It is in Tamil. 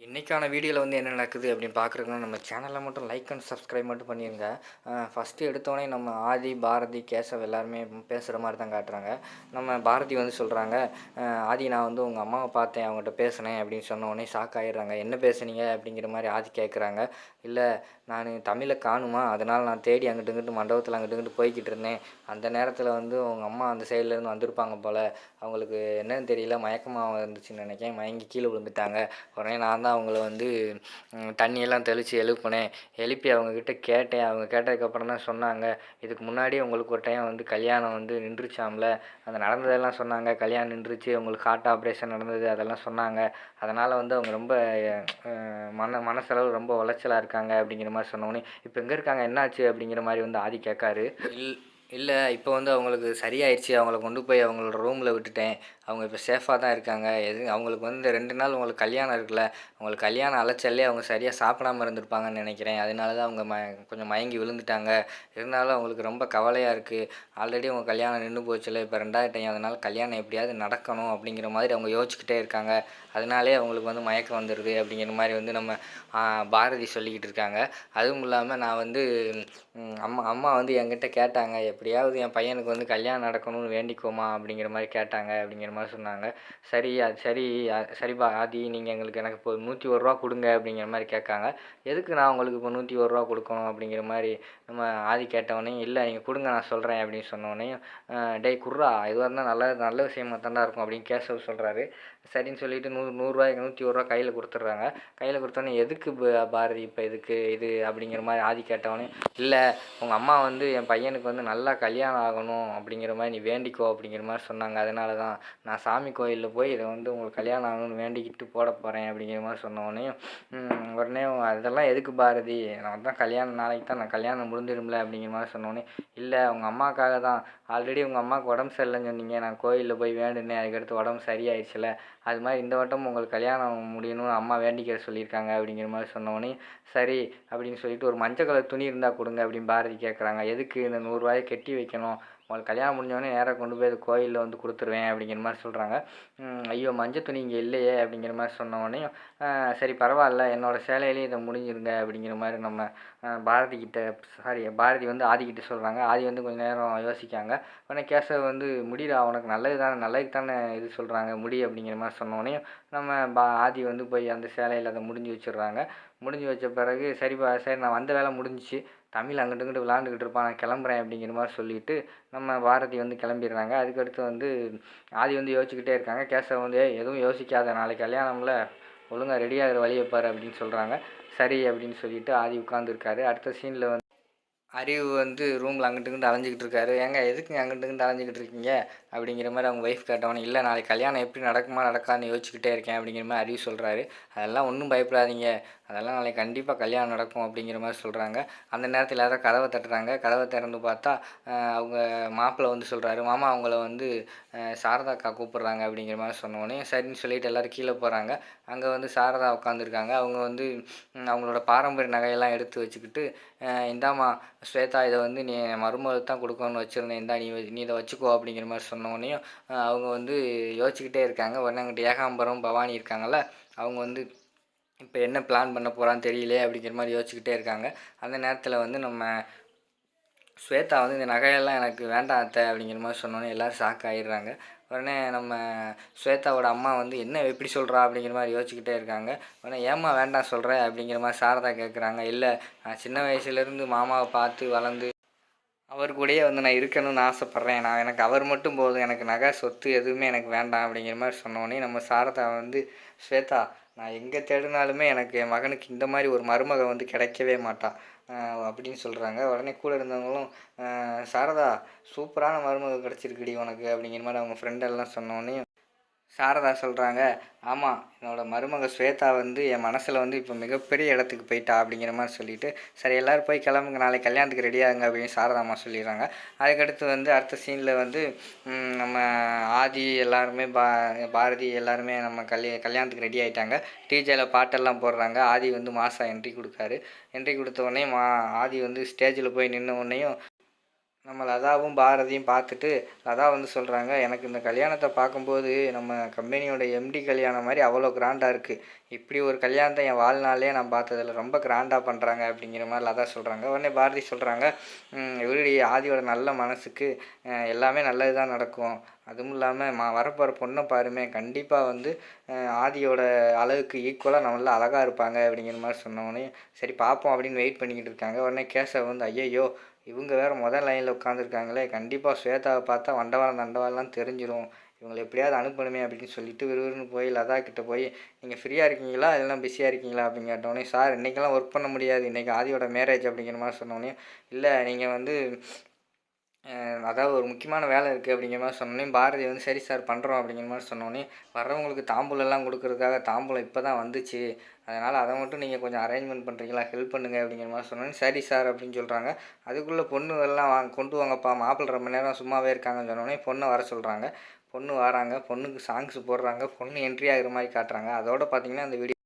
இன்றைக்கான வீடியோவில் வந்து என்ன நடக்குது அப்படின்னு பார்க்குறதுனா நம்ம சேனலில் மட்டும் லைக் அண்ட் சப்ஸ்கிரைப் மட்டும் பண்ணிடுங்க ஃபஸ்ட்டு எடுத்தோடனே நம்ம ஆதி பாரதி கேசவ் எல்லாருமே பேசுகிற மாதிரி தான் காட்டுறாங்க. நம்ம பாரதி வந்து சொல்கிறாங்க ஆதி நான் வந்து உங்கள் அம்மாவை பார்த்தேன் அவங்ககிட்ட பேசினேன் அப்படின்னு சொன்ன உடனே ஷாக் ஆகிடுறாங்க என்ன பேசுனீங்க? அப்படிங்கிற மாதிரி ஆதி கேட்குறாங்க இல்லை நான் தமிழை காணுமா? அதனால் நான் தேடி அங்கிட்டு இங்கிட்டு மண்டபத்தில் அங்கிட்டு இங்கிட்டு போய்கிட்டு இருந்தேன். அந்த நேரத்தில் வந்து உங்கள் அம்மா அந்த சைட்லேருந்து வந்திருப்பாங்க போல். அவங்களுக்கு என்னன்னு தெரியல. மயக்கமாக இருந்துச்சுன்னு நினைக்கிறேன். மயங்கி கீழே விழுந்துட்டாங்க. உடனே நான் தான் அவங்கள வந்து தண்ணியெல்லாம் தெளித்து எழுப்புனேன். எழுப்பி அவங்கக்கிட்ட கேட்டேன். அவங்க கேட்டதுக்கப்புறம் தான் சொன்னாங்க இதுக்கு முன்னாடி உங்களுக்கு ஒரு டைம் வந்து கல்யாணம் வந்து நின்றுச்சாம்ல? அந்த நடந்ததெல்லாம் சொன்னாங்க. கல்யாணம் நின்றுச்சு. உங்களுக்கு ஹார்ட் ஆப்ரேஷன் நடந்தது. அதெல்லாம் சொன்னாங்க. அதனால் வந்து அவங்க ரொம்ப மன மனசளவு ரொம்ப உளைச்சலாக இருக்காங்க அப்படிங்கிற மாதிரி சொன்னோன்னே இப்போ எங்கே இருக்காங்க? என்னாச்சு? அப்படிங்கிற மாதிரி வந்து ஆதி கேட்காரு. இல் இல்லை இப்போ வந்து அவங்களுக்கு சரியாயிடுச்சு அவங்கள கொண்டு போய் அவங்களோட ரூமில் விட்டுட்டேன். அவங்க இப்போ சேஃபாக தான் இருக்காங்க. எது அவங்களுக்கு வந்து ரெண்டு நாள் உங்களுக்கு கல்யாணம் இருக்குல்ல அவங்களுக்கு கல்யாணம் அலைச்சல்லே அவங்க சரியாக சாப்பிடாம இருந்திருப்பாங்கன்னு நினைக்கிறேன். அதனால தான் அவங்க ம கொஞ்சம் மயங்கி விழுந்துட்டாங்க. இருந்தாலும் அவங்களுக்கு ரொம்ப கவலையாக இருக்குது ஆல்ரெடி அவங்க கல்யாணம் நின்று போச்சுல இப்போ ரெண்டாவது டைம் அதனால் கல்யாணம் எப்படியாவது நடக்கணும் அப்படிங்கிற மாதிரி அவங்க யோசிச்சுக்கிட்டே இருக்காங்க. அதனாலே அவங்களுக்கு வந்து மயக்கம் வந்துடுது அப்படிங்கிற மாதிரி வந்து நம்ம பாரதி சொல்லிக்கிட்டு இருக்காங்க. அதுவும் இல்லாமல் நான் வந்து அம்மா அம்மா வந்து என்கிட்ட கேட்டாங்க எப்படியாவது என் பையனுக்கு வந்து கல்யாணம் நடக்கணும்னு வேண்டிக்கோமா அப்படிங்கிற மாதிரி கேட்டாங்க அப்படிங்கிற மாதிரி சொன்னாங்க. சரி அது சரி சரிப்பா ஆதி நீங்கள் எங்களுக்கு எனக்கு இப்போ நூற்றி ஒரு ரூபா கொடுங்க அப்படிங்கிற மாதிரி கேட்காங்க. எதுக்கு நான் உங்களுக்கு இப்போ நூற்றி ஒரு ரூபா கொடுக்கணும் அப்படிங்கிற மாதிரி நம்ம ஆதி கேட்டவொடனே இல்லை நீங்கள் கொடுங்க நான் சொல்கிறேன் அப்படின்னு சொன்னோடனே டேய் குர்ரா இதுவாக இருந்தால் நல்ல நல்ல விஷயமா தாண்டா இருக்கும் அப்படின்னு கேசவ் சொல்கிறாரு சரின்னு சொல்லிட்டு நூறு நூறுரூவாய்க்கு நூற்றி ஒரு ரூபா கையில் கொடுத்துட்றாங்க. கையில் கொடுத்தோன்னே எதுக்கு பாரதி இப்போ இதுக்கு இது அப்படிங்கிற மாதிரி ஆதி கேட்டவொடனே இல்லை உங்கள் அம்மா வந்து என் பையனுக்கு வந்து நல்லா கல்யாணம் ஆகணும் அப்படிங்கிற மாதிரி நீ வேண்டிக்கோ அப்படிங்கிற மாதிரி சொன்னாங்க. அதனால தான் நான் சாமி கோயிலில் போய் இதை வந்து உங்களுக்கு கல்யாணம் ஆகணும்னு வேண்டிக்கிட்டு போட போகிறேன் அப்படிங்கிற மாதிரி சொன்ன உடனே அதெல்லாம் எதுக்கு பாரதி? நான் தான் கல்யாணம் நாளைக்கு தான் நான் கல்யாணம் முடிஞ்சிடும்ல அப்படிங்கிற மாதிரி சொன்னோடனே இல்லை உங்கள் அம்மாக்காக தான். ஆல்ரெடி உங்கள் அம்மாவுக்கு உடம்பு சரியில்லைன்னு சொன்னீங்க. நான் கோயிலில் போய் வேண்டுனேன். அதுக்கடுத்து உடம்பு சரியாயிடுச்சுல. அது மாதிரி இந்த வட்டம் உங்களுக்கு கல்யாணம் முடியணும்னு அம்மா வேண்டிக்கிற சொல்லியிருக்காங்க அப்படிங்கிற மாதிரி சொன்னோடனே சரி அப்படின்னு சொல்லிட்டு ஒரு மஞ்சள் கலர் துணி இருந்தால் கொடுங்க அப்படின்னு பாரதி கேட்குறாங்க எதுக்கு இந்த நூறுரூவாயை கட்டி வைக்கணும்? உங்களுக்கு கல்யாணம் முடிஞ்சோடனே நேராக கொண்டு போய் அது கோயிலில் வந்து கொடுத்துருவேன் அப்படிங்கிற மாதிரி சொல்கிறாங்க ஐயோ மஞ்சள் துணி இங்கே இல்லையே அப்படிங்கிற மாதிரி சொன்ன உடனே சரி பரவாயில்ல என்னோடய சேலையிலேயே இதை முடிஞ்சிருங்க அப்படிங்கிற மாதிரி நம்ம பாரதி கிட்ட சாரி பாரதி வந்து ஆதிக்கிட்ட சொல்கிறாங்க ஆதி வந்து கொஞ்சம் நேரம் யோசிக்காங்க. உடனே கேசவ் வந்து முடிடா உனக்கு நல்லது தானே நல்லதுக்கு தானே இது சொல்கிறாங்க முடி அப்படிங்கிற மாதிரி சொன்ன நம்ம பா ஆதி வந்து போய் அந்த சேலையில் அதை முடிஞ்சு வச்சிடுறாங்க. முடிஞ்சு வச்ச பிறகு சரிப்பா சரி நான் வந்த வேலை முடிஞ்சிச்சு. தமிழ் அங்கிட்டு இங்கிட்டு விளாண்டுக்கிட்டு இருப்பான் நான் கிளம்புறேன் அப்படிங்கிற மாதிரி சொல்லிட்டு நம்ம பாரதி வந்து கிளம்பிடுறாங்க. அதுக்கடுத்து வந்து ஆதி வந்து யோசிச்சுக்கிட்டே இருக்காங்க. கேசவ வந்து எதுவும் யோசிக்காத நாளைக்கு கல்யாணம்ல ஒழுங்காக ரெடியாகிற வழியை பாரு அப்படின்னு சொல்கிறாங்க சரி அப்படின்னு சொல்லிட்டு ஆதி உட்காந்துருக்காரு அடுத்த சீனில் வந்து அறிவு வந்து ரூமில் அங்கிட்டுங்கிட்டு அலைஞ்சிக்கிட்டு இருக்காரு. ஏங்க எதுக்குங்க அங்கிட்டுங்கிட்டு அலைஞ்சிக்கிட்டு இருக்கீங்க? அப்படிங்கிற மாதிரி அவங்க ஒய்ஃப் கேட்டவனே இல்லை நாளைக்கு கல்யாணம் எப்படி நடக்குமா நடக்காதுன்னு யோசிச்சுக்கிட்டே இருக்கேன் அப்படிங்கிற மாதிரி அறிவு சொல்கிறாரு அதெல்லாம் ஒன்றும் பயப்படாதீங்க. அதெல்லாம் நாளைக்கு கண்டிப்பாக கல்யாணம் நடக்கும் அப்படிங்கிற மாதிரி சொல்கிறாங்க அந்த நேரத்தில் யாரோ கதவை தட்டுறாங்க. கதவை திறந்து பார்த்தா அவங்க மாப்பிள்ளை வந்து சொல்கிறாரு மாமா அவங்கள வந்து சாரதா அக்கா கூப்பிட்றாங்க அப்படிங்கிற மாதிரி சொன்ன சரின்னு சொல்லிட்டு எல்லோரும் கீழே போகிறாங்க அங்கே வந்து சாரதா உட்காந்துருக்காங்க அவங்க வந்து அவங்களோட பாரம்பரிய நகையெல்லாம் எடுத்து வச்சுக்கிட்டு இந்தாம்மா ஸ்வேதா இதை வந்து நீ மருமகளுக்கு தான் கொடுக்கணும்னு வச்சுருந்தேன் இந்தா நீ நீ இதை வச்சுக்கோ அப்படிங்கிற மாதிரி சொன்னோடனையும் அவங்க வந்து யோசிச்சுக்கிட்டே இருக்காங்க. உடனே ஏகாம்பரம் பவானி இருக்காங்கள்ல அவங்க வந்து இப்போ என்ன பிளான் பண்ண போகிறான்னு தெரியலையே அப்படிங்கிற மாதிரி யோசிச்சுக்கிட்டே இருக்காங்க. அந்த நேரத்தில் வந்து நம்ம ஸ்வேதா வந்து இந்த நகையெல்லாம் எனக்கு வேண்டாம் அத்தை அப்படிங்கிற மாதிரி சொன்னோன்னே எல்லோரும் ஷாக் ஆகிடுறாங்க உடனே நம்ம ஸ்வேதாவோட அம்மா வந்து என்ன எப்படி சொல்கிறா அப்படிங்கிற மாதிரி யோசிச்சுக்கிட்டே இருக்காங்க. உடனே ஏம்மா வேண்டாம் சொல்கிற அப்படிங்கிற மாதிரி சாரதா கேட்குறாங்க இல்லை நான் சின்ன வயசுலேருந்து மாமாவை பார்த்து வளர்ந்து அவர் கூடயே வந்து நான் இருக்கணும்னு ஆசைப்பட்றேன். நான் எனக்கு அவர் மட்டும் போதும். எனக்கு நகை சொத்து எதுவுமே எனக்கு வேண்டாம் அப்படிங்கிற மாதிரி சொன்னோடனே நம்ம சாரதா வந்து ஸ்வேதா நான் எங்கே தேடினாலுமே எனக்கு என் மகனுக்கு இந்த மாதிரி ஒரு மருமக வந்து கிடைக்கவே மாட்டான் அப்படின்னு சொல்கிறாங்க உடனே கூட இருந்தவங்களும் சாரதா சூப்பரான மருமக கிடச்சிருக்குடி உனக்கு. அப்படிங்கிற மாதிரி அவங்க ஃப்ரெண்டெல்லாம் சொன்னோடனே சாரதா சொல்கிறாங்க ஆமாம் என்னோட மருமக ஸ்வேதா வந்து என் மனசில் வந்து இப்போ மிகப்பெரிய இடத்துக்கு போயிட்டா அப்படிங்கிற மாதிரி சொல்லிட்டு சரி எல்லோரும் போய் கிளம்புங்க நாளைக்கு கல்யாணத்துக்கு ரெடியாகுங்க அப்படின்னு சாரதாமா சொல்லிடுறாங்க. அதுக்கடுத்து வந்து அடுத்த சீனில் வந்து நம்ம ஆதி எல்லாருமே பா பாரதி எல்லாருமே நம்ம கல்ய கல்யாணத்துக்கு ரெடி ஆகிட்டாங்க டிஜேயில் பாட்டெல்லாம் போடுறாங்க. ஆதி வந்து மாசா என்ட்ரி கொடுக்காரு. என்ட்ரி கொடுத்த உடனே மா ஆதி வந்து ஸ்டேஜில் போய் நின்ன உடனேயும் நம்ம லதாவும் பாரதியும் பார்த்துட்டு லதா வந்து சொல்கிறாங்க எனக்கு இந்த கல்யாணத்தை பார்க்கும்போது நம்ம கம்பெனியோட எம்டி கல்யாணம் மாதிரி அவ்வளோ கிராண்டாக இருக்குது இப்படி ஒரு கல்யாணத்தை என் வாழ்நாளே நான் பார்த்ததில்ல ரொம்ப கிராண்டாக பண்ணுறாங்க அப்படிங்கிற மாதிரி லதா சொல்கிறாங்க உடனே பாரதி சொல்கிறாங்க இவருடைய ஆதியோட நல்ல மனசுக்கு எல்லாமே நல்லது தான் நடக்கும். அதுவும் இல்லாமல் மா வரப்போகிற பொண்ணை பாருமே கண்டிப்பாக வந்து ஆதியோட அளவுக்கு ஈக்குவலாக நம்மள அழகாக இருப்பாங்க அப்படிங்கிற மாதிரி சொன்னோடனே சரி பார்ப்போம் அப்படின்னு வெயிட் பண்ணிக்கிட்டு இருக்காங்க. உடனே கேசவ் வந்து ஐயையோ இவங்க வேறு முதல் லைனில் உட்காந்துருக்காங்களே கண்டிப்பாக ஸ்வேதாவை பார்த்தா வண்டவாளம் தண்டவாளம்லாம் தெரிஞ்சிரும். இவங்களை எப்படியாவது அனுப்பணுமே அப்படின்னு சொல்லிட்டு விறுவிறுன்னு போய் லதா கிட்ட போய் நீங்கள் ஃப்ரீயாக இருக்கீங்களா? இதெல்லாம் பிஸியாக இருக்கீங்களா? அப்படின்னு கேட்டோடனே சார் இன்றைக்கெல்லாம் ஒர்க் பண்ண முடியாது. இன்றைக்கி ஆதியோட மேரேஜ் அப்படிங்கிற மாதிரி சொன்னோடனே இல்லை நீங்கள் வந்து அதாவது ஒரு முக்கியமான வேலை இருக்குது அப்படிங்கிற மாதிரி சொன்னோன்னே பாரதி வந்து சரி சார் பண்ணுறோம் அப்படிங்கிற மாதிரி சொன்னோன்னே வர்றவங்களுக்கு தாம்பூலெல்லாம் கொடுக்கறதுக்காக தாம்பூலம் இப்போ தான் வந்துச்சு. அதனால் அதை மட்டும் நீங்கள் கொஞ்சம் அரேஞ்ச்மெண்ட் பண்ணுறீங்களா ஹெல்ப் பண்ணுங்க அப்படிங்கிற மாதிரி சொன்னோன்னே சரி சார் அப்படின்னு சொல்கிறாங்க அதுக்குள்ளே பொண்ணு எல்லாம் வாங்க கொண்டு வாங்கப்பா மாப்பிள்ளை ரொம்ப நேரம் சும்மாவே இருக்காங்கன்னு சொன்னோன்னே பொண்ணை வர சொல்கிறாங்க பொண்ணு வராங்க பொண்ணுக்கு சாங்ஸ் போடுறாங்க பொண்ணு என்ட்ரி ஆகிற மாதிரி காட்டுறாங்க. அதோட பார்த்தீங்கன்னா அந்த வீடியோ